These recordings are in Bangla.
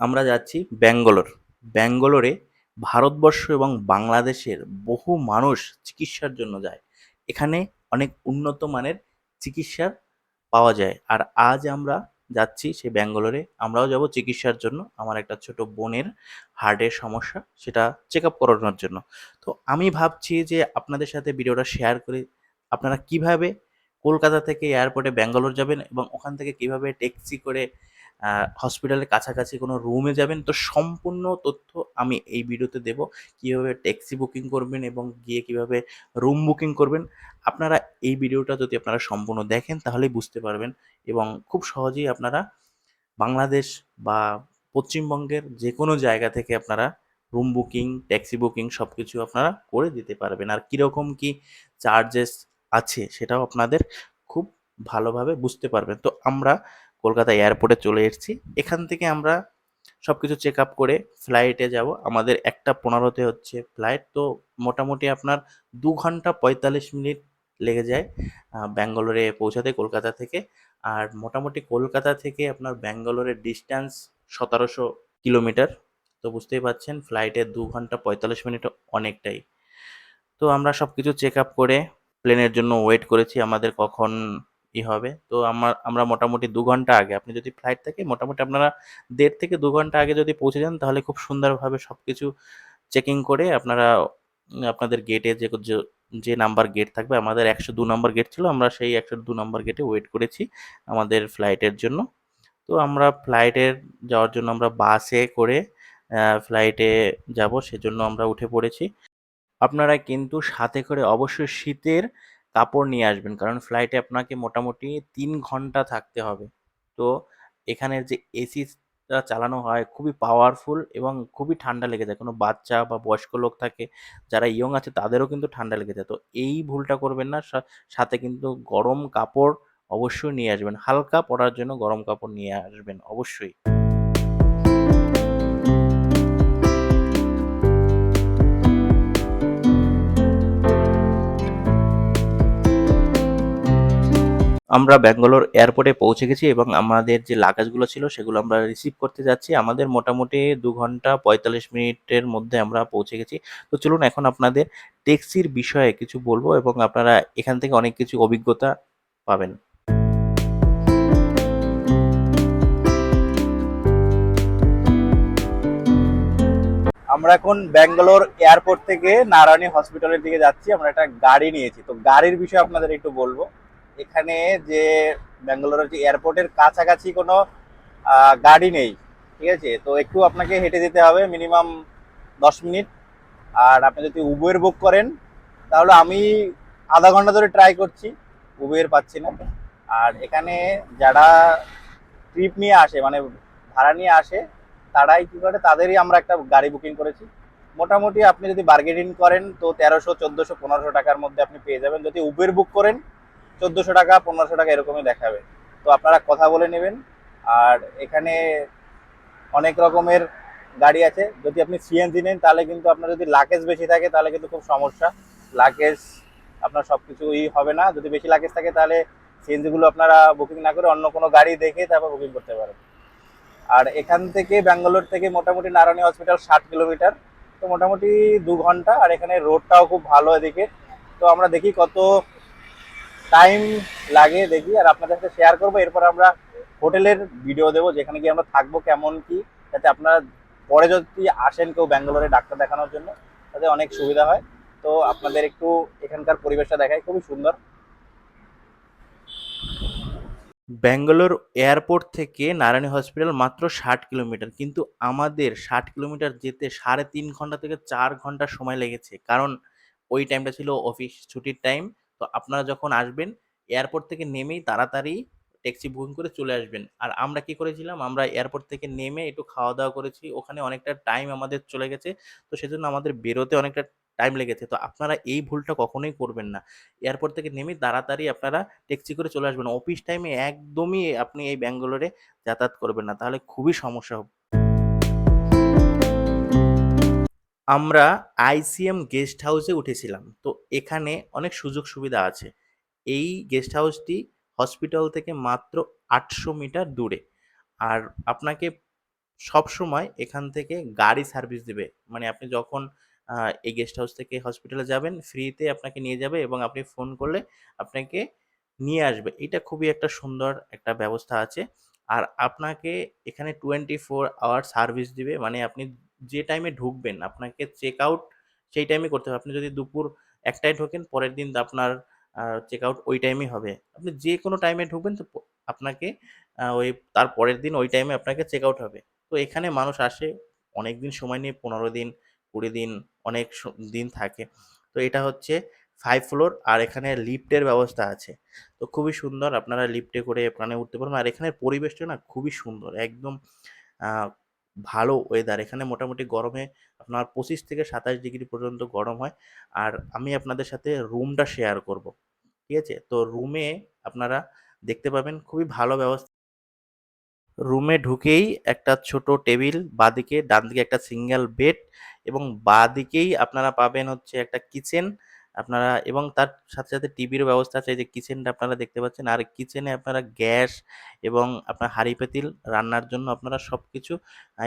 আমরা যাচ্ছি ব্যাঙ্গালোর। ব্যাঙ্গালোরে ভারতবর্ষ এবং বাংলাদেশের বহু মানুষ চিকিৎসার জন্য যায়। এখানে অনেক উন্নত মানের চিকিৎসা পাওয়া যায়। আর আজ আমরা যাচ্ছি সেই ব্যাঙ্গালোরে। আমরাও যাব চিকিৎসার জন্য। আমার একটা ছোট বোনের হার্টের সমস্যা, সেটা চেক আপ করানোর জন্য। তো আমি ভাবছি যে আপনাদের সাথে ভিডিওটা শেয়ার করে আপনারা কীভাবে কলকাতা থেকে এয়ারপোর্টে ব্যাঙ্গালোর যাবেন এবং ওখান থেকে কীভাবে ট্যাক্সি করে হসপিটালের কাছাকাছি কোনো রুমে যাবেন, তো সম্পূর্ণ তথ্য আমি এই ভিডিওতে দেব। কীভাবে ট্যাক্সি বুকিং করবেন এবং গিয়ে কীভাবে রুম বুকিং করবেন। আপনারা এই ভিডিওটা যদি আপনারা সম্পূর্ণ দেখেন, তাহলেই বুঝতে পারবেন এবং খুব সহজেই আপনারা বাংলাদেশ বা পশ্চিমবঙ্গের যে কোনো জায়গা থেকে আপনারা রুম বুকিং ট্যাক্সি বুকিং সব কিছু আপনারা করে দিতে পারবেন। আর কীরকম কী চার্জেস আছে, সেটাও আপনাদের খুব ভালোভাবে বুঝতে পারবেন। তো আমরা কলকাতা এয়ারপোর্টে চলে এসেছি। এখান থেকে আমরা সব কিছু চেক আপ করে ফ্লাইটে যাব। আমাদের একটা পনেরোতে হচ্ছে ফ্লাইট তো মোটামুটি আপনার দু ঘণ্টা পঁয়তাল্লিশ মিনিট লেগে যায় ব্যাঙ্গালোরে পৌঁছাতে কলকাতা থেকে। আর মোটামুটি কলকাতা থেকে আপনার ব্যাঙ্গালোরের ডিস্টেন্স সতেরোশো কিলোমিটার। তো বুঝতেই পারছেন ফ্লাইটে দু ঘণ্টা পঁয়তাল্লিশ মিনিট অনেকটাই। তো আমরা সব কিছু চেক আপ করে প্লেনের জন্য ওয়েট করেছি। আমাদের কখন ই হবে। তো আমার, আমরা মোটামুটি দু ঘণ্টা আগে, আপনি যদি ফ্লাইট থাকে মোটামুটি আপনারা দেড় থেকে দু ঘণ্টা আগে যদি পৌঁছে যান, তাহলে খুব সুন্দরভাবে সব কিছু চেকিং করে আপনারা আপনাদের গেটে যে, যে- নাম্বার গেট থাকবে, আমাদের একশো দু নম্বর গেট ছিল, আমরা সেই একশো দু নম্বর গেটে ওয়েট করেছি আমাদের ফ্লাইটের জন্য। তো আমরা ফ্লাইটের যাওয়ার জন্য আমরা বাসে করে ফ্লাইটে যাব, সেজন্য আমরা উঠে পড়েছি। আপনারা কিন্তু সাথে করে অবশ্যই শীতের কাপড় নিয়ে আসবেন। কারণ ফ্লাইটে আপনাকে মোটামুটি তিন ঘণ্টা থাকতে হবে। তো এখানের যে এসিটা চালানো হয় খুবই পাওয়ারফুল এবং খুবই ঠান্ডা লেগে যায়। কোনো বাচ্চা বা বয়স্ক লোক থাকে, যারা ইয়ং আছে, তাদেরও কিন্তু ঠান্ডা লেগে যায়। তো এই ভুলটা করবেন না। সাথে কিন্তু গরম কাপড় অবশ্যই নিয়ে আসবেন। হালকা পরার জন্য গরম কাপড় নিয়ে আসবেন অবশ্যই। আমরা ব্যাঙ্গালোর এয়ারপোর্টে পৌঁছে গেছি এবং আমাদের যে লাগেজগুলো ছিল সেগুলো আমরা রিসিভ করতে যাচ্ছি। আমাদের মোটামুটি দু ঘণ্টা পঁয়তাল্লিশ মিনিটের মধ্যে আমরা পৌঁছে গেছি। তো চলুন এখন আপনাদের ট্যাক্সির বিষয়ে কিছু বলব এবং আপনারা এখান থেকে অনেক কিছু অভিজ্ঞতা পাবেন। আমরা এখন ব্যাঙ্গালোর এয়ারপোর্ট থেকে নারায়ণী হসপিটালের দিকে যাচ্ছি। আমরা একটা গাড়ি নিয়েছি। তো গাড়ির বিষয়ে আপনাদের একটু বলব। এখানে যে ব্যাঙ্গালোরের যে এয়ারপোর্টের কাছাকাছি কোনো গাড়ি নেই, ঠিক আছে? তো একটু আপনাকে হেঁটে যেতে হবে, মিনিমাম দশ মিনিট। আর আপনি যদি উবের বুক করেন, তাহলে আমি আধা ঘণ্টা ধরে ট্রাই করছি উবের পাচ্ছি না। আর এখানে যারা ট্রিপ নিয়ে আসে মানে ভাড়া নিয়ে আসে, তারাই কি করে, তাদেরই আমরা একটা গাড়ি বুকিং করেছি। মোটামুটি আপনি যদি বার্গেনিং করেন, তো তেরোশো, চোদ্দোশো, পনেরোশো টাকার মধ্যে আপনি পেয়ে যাবেন। যদি উবের বুক করেন চোদ্দোশো টাকা, পনেরোশো টাকা এরকমই দেখাবে। তো আপনারা কথা বলে নেবেন। আর এখানে অনেক রকমের গাড়ি আছে। যদি আপনি সিএনজি নেন, তাহলে কিন্তু আপনার যদি লাকেজ বেশি থাকে, তাহলে কিন্তু খুব সমস্যা। লাকেজ আপনার সব কিছুই হবে না। যদি বেশি লাকেজ থাকে, তাহলে সিএনজিগুলো আপনারা বুকিং না করে অন্য কোনো গাড়ি দেখে তারপর বুকিং করতে পারেন। আর এখান থেকে ব্যাঙ্গালোর থেকে মোটামুটি নারায়ণী হসপিটাল ষাট কিলোমিটার। তো মোটামুটি দু ঘণ্টা। আর এখানে রোডটাও খুব ভালো এদিকে। তো আমরা দেখি কত টাইম লাগে দেখি, আর আপনাদের সাথে শেয়ার করব। এরপর আমরা হোটেলের ভিডিও দেবো, যেখানে গিয়ে আমরা থাকব কেমন কি, যাতে আপনারা পরে যদি আসেন কেউ ব্যাঙ্গালোরে ডাক্তার দেখানোর জন্য, তাতে অনেক সুবিধা হয়। তো আপনাদের একটু এখানকার পরিবেশটা দেখায় খুবই সুন্দর। ব্যাঙ্গালোর এয়ারপোর্ট থেকে নারায়ণী হসপিটাল মাত্র ষাট কিলোমিটার, কিন্তু আমাদের ষাট কিলোমিটার যেতে সাড়ে তিন ঘণ্টা থেকে চার ঘণ্টা সময় লেগেছে, কারণ ওই টাইমটা ছিল অফিস ছুটির টাইম তো আপনারা যখন আসবেন এয়ারপোর্ট থেকে নেমেই তাড়াতাড়ি ট্যাক্সি বুকিং করে চলে আসবেন। আর আমরা কি করেছিলাম? আমরা এয়ারপোর্ট থেকে নেমে একটু খাওয়া দাওয়া করেছি। ওখানে অনেকটা টাইম আমাদের চলে গেছে। তো সেজন্য আমাদের বেরোতে অনেকটা টাইম লেগেছে। তো আপনারা এই ভুলটা কখনোই করবেন না। এয়ারপোর্ট থেকে নেমে তাড়াতাড়ি আপনারা ট্যাক্সি করে চলে আসবেন। অফিস টাইমে একদমই আপনি এই ব্যাঙ্গালোরে যাতায়াত করবেন না। তাহলে খুবই সমস্যা হবে। আমরা আইসিএম গেস্ট হাউসে উঠেছিলাম। তো এখানে অনেক সুযোগ সুবিধা আছে। এই গেস্ট হাউসটি হসপিটাল থেকে মাত্র আটশো মিটার দূরে। আর আপনাকে সবসময় এখান থেকে গাড়ি সার্ভিস দেবে। মানে আপনি যখন এই গেস্ট হাউস থেকে হসপিটালে যাবেন, ফ্রিতে আপনাকে নিয়ে যাবে এবং আপনি ফোন করলে আপনাকে নিয়ে আসবে। এটা খুবই একটা সুন্দর একটা ব্যবস্থা আছে। আর আপনাকে এখানে টোয়েন্টি ফোর আওয়ার সার্ভিস দিবে। মানে আপনি যে টাইমে ঢুকবেন, আপনাকে চেক আউট সেই টাইমে করতে হবে। আপনি যদি দুপুর একটায় ঢোকেন, পরের দিন আপনার চেক আউট ওই টাইমেই হবে। আপনি যে কোনো টাইমে ঢুকবেন, তো আপনাকে ওই, তার পরের দিন ওই টাইমে আপনাকে চেক আউট হবে। তো এখানে মানুষ আসে অনেক দিন সময় নিয়ে, পনেরো দিন, কুড়ি দিন, অনেক দিন থাকে। তো এটা হচ্ছে ফাইভ ফ্লোর আর এখানে লিফটের ব্যবস্থা আছে। তো খুবই সুন্দর, আপনারা লিফটে করে এখানে উঠতে পারবেন। আর এখানের পরিবেশটা না খুবই সুন্দর, একদম ভালো ওয়েদার এখানে মোটামুটি গরমে আপনার পঁচিশ থেকে সাতাশ ডিগ্রি পর্যন্ত গরম হয়। আর আমি আপনাদের সাথে রুমটা শেয়ার করব, ঠিক আছে? তো রুমে আপনারা দেখতে পাবেন খুবই ভালো ব্যবস্থা। রুমে ঢুকেই একটা ছোট টেবিল বাঁদিকে ডান দিকে একটা সিঙ্গেল বেড এবং বাঁদিকেই আপনারা পাবেন হচ্ছে একটা কিচেন আপনারা এবং তার সাথে সাথে টিভিরও ব্যবস্থা আছে, এই যে কিচেনটা আপনারা দেখতে পাচ্ছেন। আর কিচেনে আপনারা গ্যাস এবং আপনার হাঁড়ি পেতিল রান্নার জন্য আপনারা সব কিছু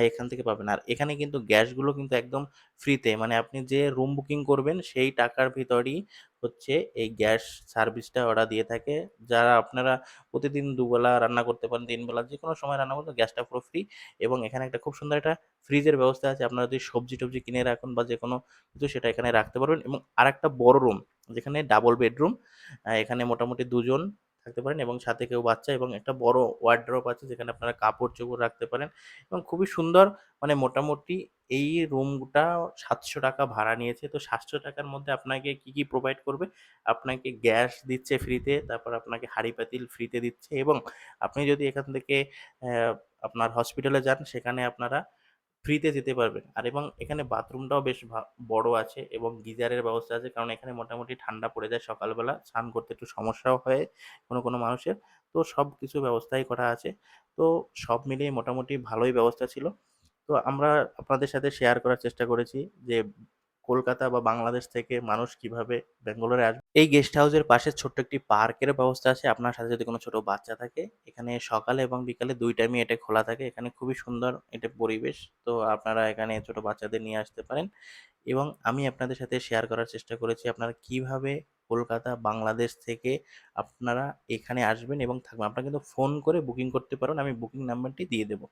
এখান থেকে পাবেন। আর এখানে কিন্তু গ্যাসগুলো কিন্তু একদম ফ্রিতে মানে আপনি যে রুম বুকিং করবেন, সেই টাকার ভিতরই হচ্ছে এই গ্যাস সার্ভিসটা ওরা দিয়ে থাকে। যারা আপনারা প্রতিদিন দুবেলা রান্না করতে পারেন, তিনবেলা যে কোনো সময় রান্না করতে গ্যাসটা পুরো ফ্রি এবং এখানে একটা খুব সুন্দর একটা ফ্রিজের ব্যবস্থা আছে। আপনারা যদি সবজি টবজি কিনে রাখুন বা যে কোনো কিছু সেটা এখানে রাখতে পারবেন এবং আর একটা বড় রুম যেখানে ডাবল বেডরুম এখানে মোটামুটি দুজন থাকতে পারেন এবং সাথে কেউ বাচ্চা এবং একটা বড় ওয়ার্ড্রপ আছে যেখানে আপনারা কাপড় চোপড় রাখতে পারেন এবং খুবই সুন্দর মানে মোটামুটি এই রুমটা সাতশো টাকা ভাড়া নিয়েছে। তো সাতশো টাকার মধ্যে আপনাকে কি কি প্রোভাইড করবে? আপনাকে গ্যাস দিচ্ছে ফ্রিতে তারপর আপনাকে হাঁড়ি পাতিল ফ্রিতে দিচ্ছে এবং আপনি যদি এখান থেকে আপনার হসপিটালে যান, সেখানে আপনারা ফ্রিতে যেতে পারবেন। আর এবং এখানে বাথরুমটাও বেশ বড় আছে এবং গিজারের ব্যবস্থা আছে কারণ এখানে মোটামুটি ঠান্ডা পড়ে যায় সকালবেলা, স্নান করতে একটু সমস্যাও হয় কোনো কোনো মানুষের। তো সব কিছু ব্যবস্থাই করা আছে। তো সব মিলিয়ে মোটামুটি ভালোই ব্যবস্থা ছিল। তো আমরা আপনাদের সাথে শেয়ার করার চেষ্টা করেছি যে কলকাতা বা বাংলাদেশ থেকে মানুষ কীভাবে ব্যাঙ্গালোরে আসবে। এই গেস্ট হাউসের পাশে ছোট্ট একটি পার্কের ব্যবস্থা আছে। আপনার সাথে যদি কোনো ছোট বাচ্চা থাকে, এখানে সকালে এবং বিকালে দুই টাইমই এটা খোলা থাকে। এখানে খুবই সুন্দর এটা পরিবেশ। তো আপনারা এখানে ছোট বাচ্চাদের নিয়ে আসতে পারেন। এবং আমি আপনাদের সাথে শেয়ার করার চেষ্টা করেছি আপনারা কীভাবে কলকাতা, বাংলাদেশ থেকে আপনারা এখানে আসবেন এবং থাকবেন। আপনারা কিন্তু ফোন করে বুকিং করতে পারেন। আমি বুকিং নাম্বারটি দিয়ে দেবো।